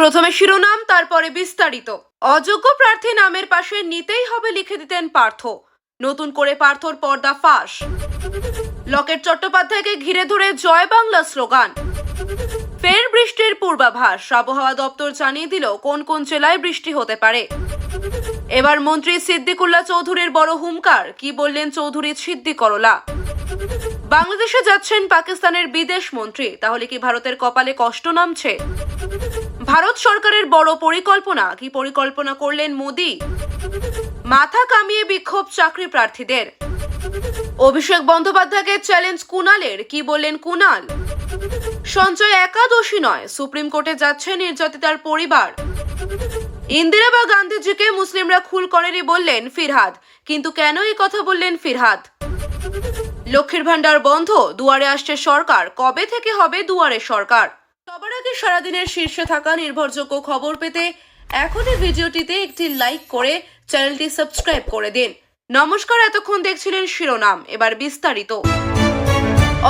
প্রথমে শিরোনাম, তারপরে বিস্তারিত। অযোগ্য প্রার্থী নামের পাশে নিতেই হবে লিখে দিতেন পার্থ। নতুন করে পার্থর পর্দা ফাঁস। লকেট চট্টোপাধ্যায়কে ঘিরে ধরে জয় বাংলা স্লোগান। ফের বৃষ্টির পূর্বাভাস। আবহাওয়া দপ্তর জানিয়ে দিল, কোন কোন জেলায় বৃষ্টি হতে পারে। এবার মন্ত্রী সিদ্দিকুল্লা চৌধুরীর বড় হুমকার কি বললেন চৌধুরী সিদ্দি করলা বাংলাদেশে যাচ্ছেন পাকিস্তানের বিদেশ মন্ত্রী। তাহলে কি ভারতের কপালে কষ্ট নামছে? ভারত সরকারের বড় পরিকল্পনা। কি পরিকল্পনা করলেন মোদি? মাথা কামিয়ে বিক্ষোভ চাকরি প্রার্থীদের। অভিষেক বন্দ্যোপাধ্যায়কে চ্যালেঞ্জ কুনালের কি বললেন কুনাল সঞ্চয় একাদশী নয়, সুপ্রিম কোর্টে যাচ্ছে নির্যাতিতার পরিবার। ইন্দিরা বা গান্ধীজিকে মুসলিমরা খুল করেনি বললেন ফিরহাদ। কিন্তু কেন এই কথা বললেন ফিরহাদ? লক্ষ্মীর ভাণ্ডার বন্ধ, দুয়ারে আসছে সরকার। কবে থেকে হবে দুয়ারে সরকার? সবার আগে সারাদিনের শীর্ষে থাকা নির্ভরযোগ্য খবর পেতে এখনই ভিডিওটিতে একটি লাইক করে চ্যানেলটি সাবস্ক্রাইব করে দিন। নমস্কার, এতক্ষণ দেখছিলেন শিরোনাম। এবার বিস্তারিত।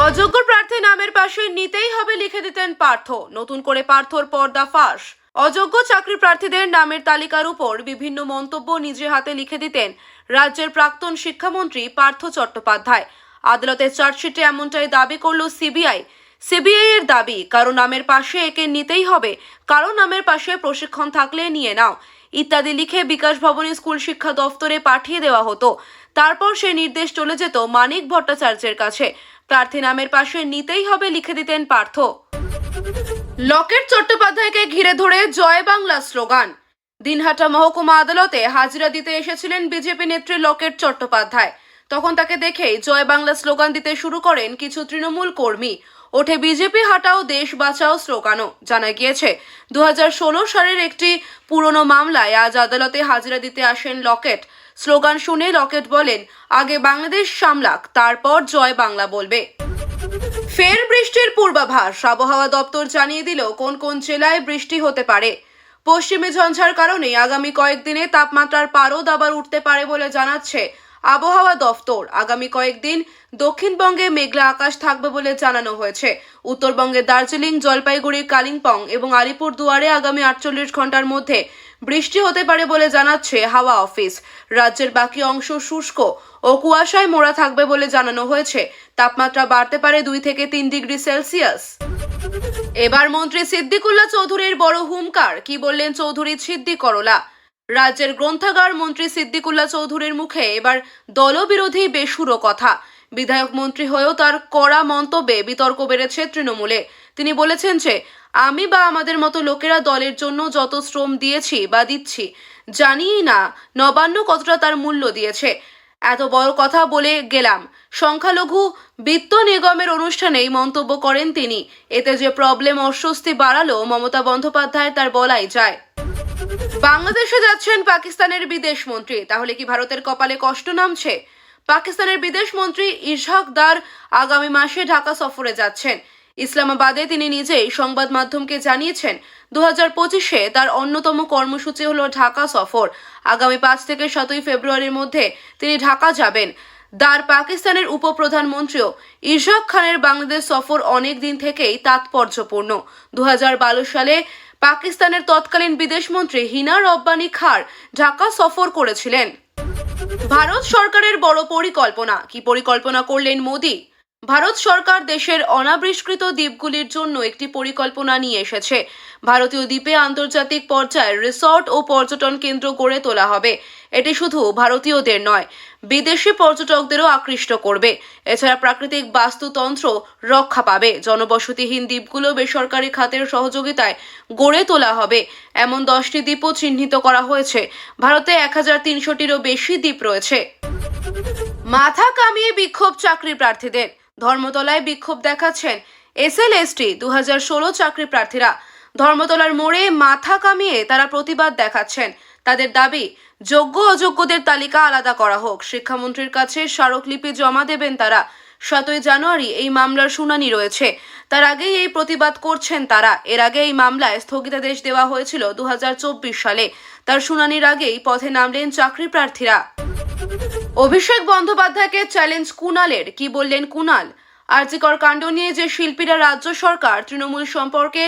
অযোগ্য প্রার্থী নামের পাশে নিতেই হবে লিখে দিতেন পার্থ। নতুন করে পার্থর পর্দা ফাঁস। অযোগ্য চাকরি প্রার্থীদের নামের তালিকার উপর বিভিন্ন মন্তব্য নিজে হাতে লিখে দিতেন রাজ্যের প্রাক্তন শিক্ষামন্ত্রী পার্থ চট্টোপাধ্যায়। আদালতের চার্জশিটে এমনটাই দাবি করল সিবিআই। সিবিআই এর দাবি, কারও নামের পাশে একে নিতেই হবে, কারও নামের পাশে প্রশিক্ষণ থাকলে নিয়ে নাও। ইত্যাদি লিখে বিকাশ ভবনী স্কুল শিক্ষা দফতরে পাঠিয়ে দেওয়া হতো। তারপর সে নির্দেশ চলে যেত মানিক ভট্টাচার্যের কাছে। প্রার্থী নামের পাশে নিতেই হবে লিখে দিতেন পার্থ। লকেট চট্টোপাধ্যায়কে ঘিরে ধরে জয় বাংলা স্লোগান। দিনহাটা মহকুমা আদালতে হাজিরা দিতে এসেছিলেন বিজেপি নেত্রী লকেট চট্টোপাধ্যায়। তখন তাকে দেখেই জয় বাংলা স্লোগান দিতে শুরু করেন কিছু তৃণমূল কর্মী। ওঠে বিজেপি, হাটাও দেশ বাঁচাও স্লোগানও। জানা গিয়েছে, দুহাজার ষোলো সালের একটি পুরনো মামলায় আজ আদালতে হাজিরা দিতে আসেন লকেট। স্লোগান শুনে লকেট বলেন, আগে বাংলাদেশ সামলাক, তারপর জয় বাংলা বলবে। ফের বৃষ্টির পূর্বাভাস, আবহাওয়া দপ্তর জানিয়ে দিল, কোন কোন জেলায় বৃষ্টি হতে পারে। পশ্চিমে ঝঞ্ঝার কারণে আগামী কয়েকদিনে তাপমাত্রার পারদ আবার উঠতে পারে বলে জানাচ্ছে আবহাওয়া দফতর। আগামী কয়েকদিন দক্ষিণবঙ্গে মেঘলা আকাশ থাকবে বলে জানানো হয়েছে। উত্তরবঙ্গে দার্জিলিং, জলপাইগুড়ি, কালিম্পং এবং আলিপুর দুয়ারে আগামী আটচল্লিশ ঘণ্টার মধ্যে বৃষ্টি হতে পারে বলে জানাচ্ছে হাওয়া অফিস। রাজ্যের বাকি অংশ শুষ্ক ও কুয়াশায় মোড়া থাকবে বলে জানানো হয়েছে। তাপমাত্রা বাড়তে পারে দুই থেকে তিন ডিগ্রি সেলসিয়াস। এবার মন্ত্রী সিদ্দিকুল্লা চৌধুরীর বড় হুমকার কি বললেন চৌধুরী সিদ্দি করলা? রাজ্যের গ্রন্থাগার মন্ত্রী সিদ্দিকুল্লাহ চৌধুরীর মুখে এবার দলবিরোধী বেসুরো কথা। বিধায়ক মন্ত্রী হয়েও তার কড়া মন্তব্যে বিতর্ক বেড়েছে তৃণমূলে। তিনি বলেছেন যে, আমি বা আমাদের মতো লোকেরা দলের জন্য যত শ্রম দিয়েছি বা দিচ্ছি, জানিই না নবান্ন কতটা তার মূল্য দিয়েছে। এত বড় কথা বলে গেলাম। সংখ্যালঘু বিত্ত নিগমের অনুষ্ঠানেই মন্তব্য করেন তিনি। এতে যে প্রবলেম অস্বস্তি বাড়ালো, মমতা বন্দ্যোপাধ্যায় তার বলাই যায়। বাংলাদেশে যাচ্ছেন পাকিস্তানের বিদেশ মন্ত্রী। তাহলে কি ভারতের কপালে কষ্ট নামছে? পাকিস্তানের বিদেশ মন্ত্রী ইশাক দার আগামী মাসে ঢাকা সফরে যাচ্ছেন। ইসলামাবাদে তিনি নিজেই সংবাদ মাধ্যমকে জানিয়েছেন দু হাজার পঁচিশে তার অন্যতম কর্মসূচি হল ঢাকা সফর। আগামী পাঁচ থেকে সাতই ফেব্রুয়ারির মধ্যে তিনি ঢাকা যাবেন। দার পাকিস্তানের উপপ্রধানমন্ত্রীও ইশাক খানের বাংলাদেশ সফর অনেক দিন থেকেই তাৎপর্যপূর্ণ। দু হাজার বারো সালে পাকিস্তানের তৎকালীন বিদেশমন্ত্রী হিনা রব্বানি খার ঢাকা সফর করেছিলেন। ভারত সরকারের বড় পরিকল্পনা। কি পরিকল্পনা করলেন মোদি? ভারত সরকার দেশের অনাবিষ্কৃত দ্বীপগুলির জন্য একটি পরিকল্পনা নিয়ে এসেছে। ভারতীয় দ্বীপে আন্তর্জাতিক পর্যায়ে রিসর্ট ও পর্যটন কেন্দ্র গড়ে তোলা হবে। এটি শুধু ভারতীয়দের নয়, বিদেশি পর্যটকদেরও আকৃষ্ট করবে। এছাড়া প্রাকৃতিক বাস্তুতন্ত্র রক্ষা পাবে। জনবসতিহীন দ্বীপগুলো বেসরকারি খাতের সহযোগিতায় গড়ে তোলা হবে। এমন দশটি দ্বীপও চিহ্নিত করা হয়েছে। ভারতে এক হাজার তিনশোটিরও বেশি দ্বীপ রয়েছে। মাথা কামিয়ে বিক্ষোভ চাকরি প্রার্থীদের। ধর্মতলায় বিক্ষোভ দেখাচ্ছেন এস এল এস টি দু হাজার ষোলো চাকরি প্রার্থীরা। ধর্মতলার মোড়ে মাথা কামিয়ে তারা প্রতিবাদ দেখাচ্ছেন। তাদের দাবি, যোগ্য অযোগ্যদের তালিকা আলাদা করা হোক। শিক্ষামন্ত্রীর কাছে স্মারকলিপি জমা দেবেন তারা। সাতই জানুয়ারি এই মামলার শুনানি রয়েছে। তার আগেই এই প্রতিবাদ করছেন তারা। এর আগে এই মামলায় স্থগিতাদেশ দেওয়া হয়েছিল দু হাজার চব্বিশ সালে। তার শুনানির আগেই পথে নামলেন চাকরি প্রার্থীরা। অভিষেক বন্দ্যোপাধ্যায়কে চ্যালেঞ্জ কুনালের কি বললেন কুনাল আরজিকর কাণ্ড নিয়ে যে শিল্পীরা রাজ্য সরকার তৃণমূল সম্পর্কে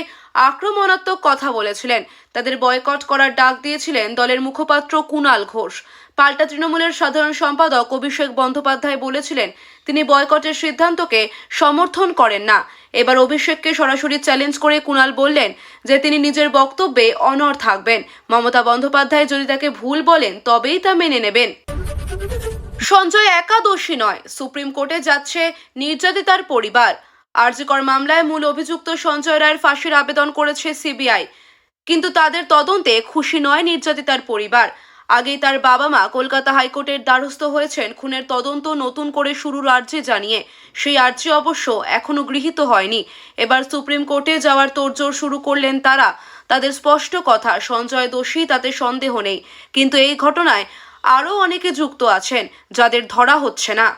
আক্রমণাত্মক কথা বলেছিলেন, তাদের বয়কট করার ডাক দিয়েছিলেন দলের মুখপাত্র কুণাল ঘোষ। পাল্টা তৃণমূলের সাধারণ সম্পাদক অভিষেক বন্দ্যোপাধ্যায় বলেছিলেন, তিনি বয়কটের সিদ্ধান্তকে সমর্থন করেন না। এবার অভিষেককে সরাসরি চ্যালেঞ্জ করে কুণাল বললেন যে, তিনি নিজের বক্তব্যে অনড় থাকবেন। মমতা বন্দ্যোপাধ্যায় যদি তাকে ভুল বলেন, তবেই তা মেনে নেবেন। সঞ্জয় একা দোষী নয়, সুপ্রিম কোর্টে যাচ্ছে নির্যাতিতার পরিবার। আরজিকর মামলায় মূল অভিযুক্ত সঞ্জয় রায়ের ফাঁসির আবেদন করেছে সিবিআই। কিন্তু তাদের তদন্তে খুশি নয় নির্যাতিতার পরিবার। আগেই তার বাবা মা কলকাতা হাইকোর্টের দ্বারস্থ হয়েছেন, খুনের তদন্ত নতুন করে শুরুর আর্জি জানিয়ে। সেই আর্জি অবশ্য এখনও গৃহীত হয়নি। এবার সুপ্রিম কোর্টে যাওয়ার তোড়জোড় শুরু করলেন তারা। তাদের স্পষ্ট কথা, সঞ্জয় দোষী, তাতে সন্দেহ নেই। কিন্তু এই ঘটনায় আরও অনেকে যুক্ত আছেন, যাদের ধরা হচ্ছে না।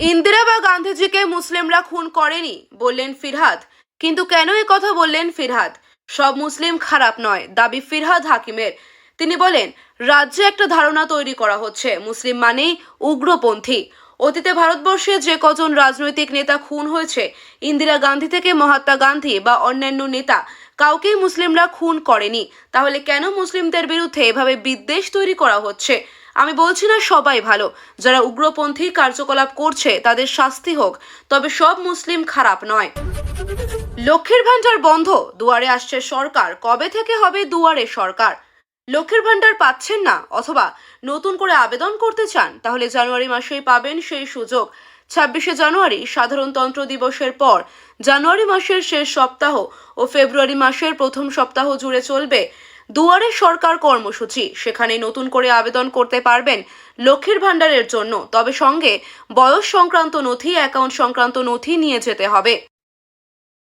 ইন্দিরা বা গান্ধীজিকে মুসলিমরা খুন করেনি, বললেন ফিরহাদ। কিন্তু কেন এ কথা বললেন ফিরহাদ? সব মুসলিম খারাপ নয়, দাবি ফিরহাদ হাকিমের। তিনি বলেন, রাজ্যে একটা ধারণা তৈরি করা হচ্ছে, মুসলিম মানেই উগ্রপন্থী। অতীতে ভারতবর্ষে যে কজন রাজনৈতিক নেতা খুন হয়েছে, ইন্দিরা গান্ধী থেকে মহাত্মা গান্ধী বা অন্যান্য নেতা, কাউকেই মুসলিমরা খুন করেনি। তাহলে কেন মুসলিমদের বিরুদ্ধে এভাবে বিদ্বেষ তৈরি করা হচ্ছে? আমি বলছি না সবাই ভালো। যারা উগ্রপন্থী কার্যকলাপ করছে, তাদের শাস্তি হোক, তবে সব মুসলিম খারাপ নয়। লক্ষ্মীর ভাণ্ডার বন্ধ, দুয়ারে আসছে সরকার। কবে থেকে হবে দুয়ারে সরকার? লক্ষ্মীর ভাণ্ডার পাচ্ছেন না, অথবা নতুন করে আবেদন করতে চান, তাহলে জানুয়ারি মাসেই পাবেন সেই সুযোগ। ছাব্বিশে জানুয়ারি সাধারণতন্ত্র দিবসের পর জানুয়ারি মাসের শেষ সপ্তাহ ও ফেব্রুয়ারি মাসের প্রথম সপ্তাহ জুড়ে চলবে দুয়ারে সরকার কর্মসূচি। সেখানে নতুন করে আবেদন করতে পারবেন লক্ষ্মীর ভাণ্ডারের জন্য। তবে সঙ্গে বয়স সংক্রান্ত নথি, অ্যাকাউন্ট সংক্রান্ত নথি নিয়ে যেতে হবে।